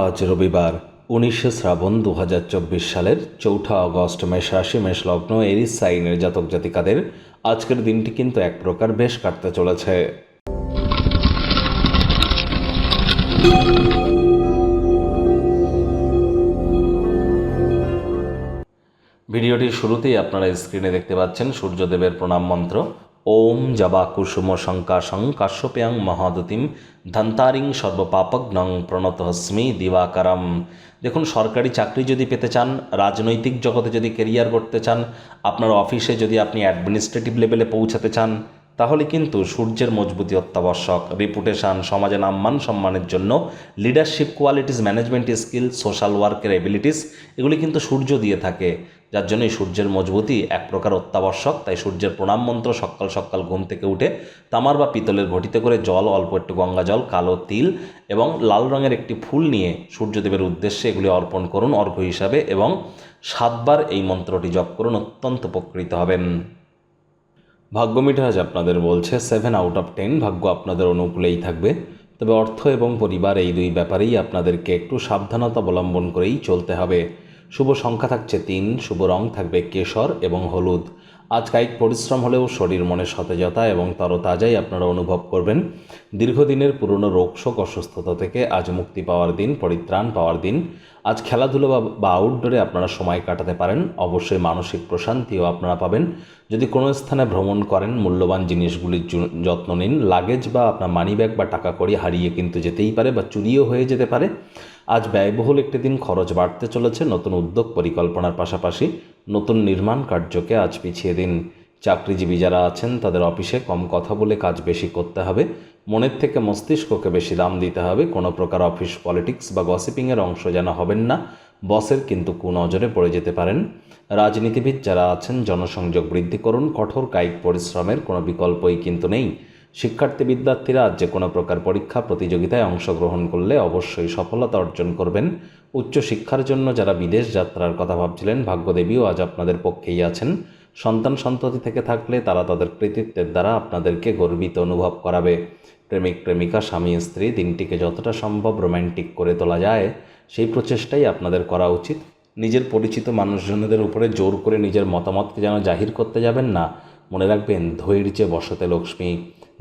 আজ রবিবার, উনিশে শ্রাবণ দু হাজার চব্বিশ সালের চৌঠা আগস্ট মেষ রাশি মেষ লগ্ন এরিস সাইনের জাতক জাতিকাদের আজকের দিনটি কিন্তু এক প্রকার বেশ কাটতে চলেছে। ভিডিওটির শুরুতেই আপনারা স্ক্রিনে দেখতে পাচ্ছেন সূর্যদেবের প্রণাম মন্ত্র। ওম জবা কুসুম শঙ্কাশং কাশ্যপ্যাং মহাদতিম ধন্তারিং সর্বপাপগ্নং প্রণত হস্মি দিবাকারম। দেখুন, সরকারি চাকরি যদি পেতে চান, রাজনৈতিক জগতে যদি কেরিয়ার করতে চান, আপনার অফিসে যদি আপনি অ্যাডমিনিস্ট্রেটিভ লেভেলে পৌঁছাতে চান, তাহলে কিন্তু সূর্যের মজবুতি অত্যাবশ্যক। রিপুটেশন সমাজে নাম্মান সম্মানের জন্য leadership qualities management skill social ওয়ার্কের এবিলিটিস এগুলি কিন্তু সূর্য দিয়ে থাকে। যার জন্যই সূর্যের মজবুতি এক প্রকার অত্যাবশ্যক, তাই সূর্যের প্রণাম মন্ত্র সকাল সকাল ঘুম থেকে উঠে তামার বা পিতলের ঘটিতে করে জল, অল্প একটু গঙ্গা জল, কালো তিল এবং লাল রঙের একটি ফুল নিয়ে সূর্যদেবের উদ্দেশ্যে এগুলি অর্পণ করুন অর্ঘ্য হিসাবে এবং সাতবার এই মন্ত্রটি জপ করুন, অত্যন্ত উপকৃত হবেন। ভাগ্য মিটাজ আপনাদের বলছে সেভেন আউট অফ টেন ভাগ্য আপনাদের অনুকূলেই থাকবে। তবে অর্থ এবং পরিবার এই দুই ব্যাপারেই আপনাদেরকে একটু সাবধানতা অবলম্বন করেই চলতে হবে। শুভ সংখ্যা থাকছে তিন, শুভ রং থাকবে কেশর এবং হলুদ। আজ কায়িক পরিশ্রম হলেও শরীর মনে সতেজতা এবং তরতাজাই আপনারা অনুভব করবেন। দীর্ঘদিনের পুরনো রোগশোক অসুস্থতা থেকে আজ মুক্তি পাওয়ার দিন, পরিত্রাণ পাওয়ার দিন। আজ খেলাধুলো বা আউটডোরে আপনারা সময় কাটাতে পারেন। অবশ্যই মানসিক প্রশান্তিও আপনারা পাবেন। যদি কোনো স্থানে ভ্রমণ করেন, মূল্যবান জিনিসগুলির যত্ন নিন। লাগেজ বা আপনার মানিব্যাগ বা টাকা কড়ি হারিয়ে কিন্তু যেতেই পারে বা চুরিও হয়ে যেতে পারে। আজ ব্যয়বহুল একটি দিন খরচ বাড়তে চলেছে। নতুন উদ্যোগ পরিকল্পনার পাশাপাশি নতুন নির্মাণ কার্যকে আজ পিছিয়ে দিন। চাকরিজীবী যারা আছেন, তাদের অফিসে কম কথা বলে কাজ বেশি করতে হবে। মনের থেকে মস্তিষ্ককে বেশি দাম দিতে হবে। কোনো প্রকার অফিস পলিটিক্স বা গসিপিংয়ের অংশ যেন হবেন না। বসের কিন্তু কুনজরে পড়ে যেতে পারেন। রাজনীতিবিদ যারা আছেন, জনসংযোগ বৃদ্ধি করুন। কঠোর কায়িক পরিশ্রমের কোনো বিকল্পই কিন্তু নেই। শিক্ষার্থী বিদ্যার্থীরা যে কোনো প্রকার পরীক্ষা প্রতিযোগিতায় অংশগ্রহণ করলে অবশ্যই সফলতা অর্জন করবেন। উচ্চশিক্ষার জন্য যারা বিদেশ যাত্রার কথা ভাবছিলেন, ভাগ্যদেবীও আজ আপনাদের পক্ষেই আছেন। সন্তান সন্ততি থেকে থাকলে তারা তাদের কৃতিত্বের দ্বারা আপনাদেরকে গর্বিত অনুভব করাবে। প্রেমিক, প্রেমিকা, স্বামী, স্ত্রী, দিনটিকে যতটা সম্ভব রোম্যান্টিক করে তোলা যায়, সেই প্রচেষ্টাই আপনাদের করা উচিত। নিজের পরিচিত মানুষজনদের উপরে জোর করে নিজের মতামতকে যেন জাহির করতে যাবেন না। মনে রাখবেন, ধৈর্যে বসতে লক্ষ্মী।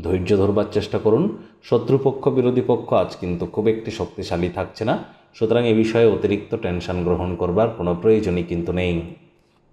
ধৈর্য ধরবার চেষ্টা করুন। শত্রুপক্ষ, বিরোধী পক্ষ আজ কিন্তু খুব একটি শক্তিশালী থাকছে না। সুতরাং এ বিষয়ে অতিরিক্ত টেনশন গ্রহণ করবার কোনো প্রয়োজনই কিন্তু নেই।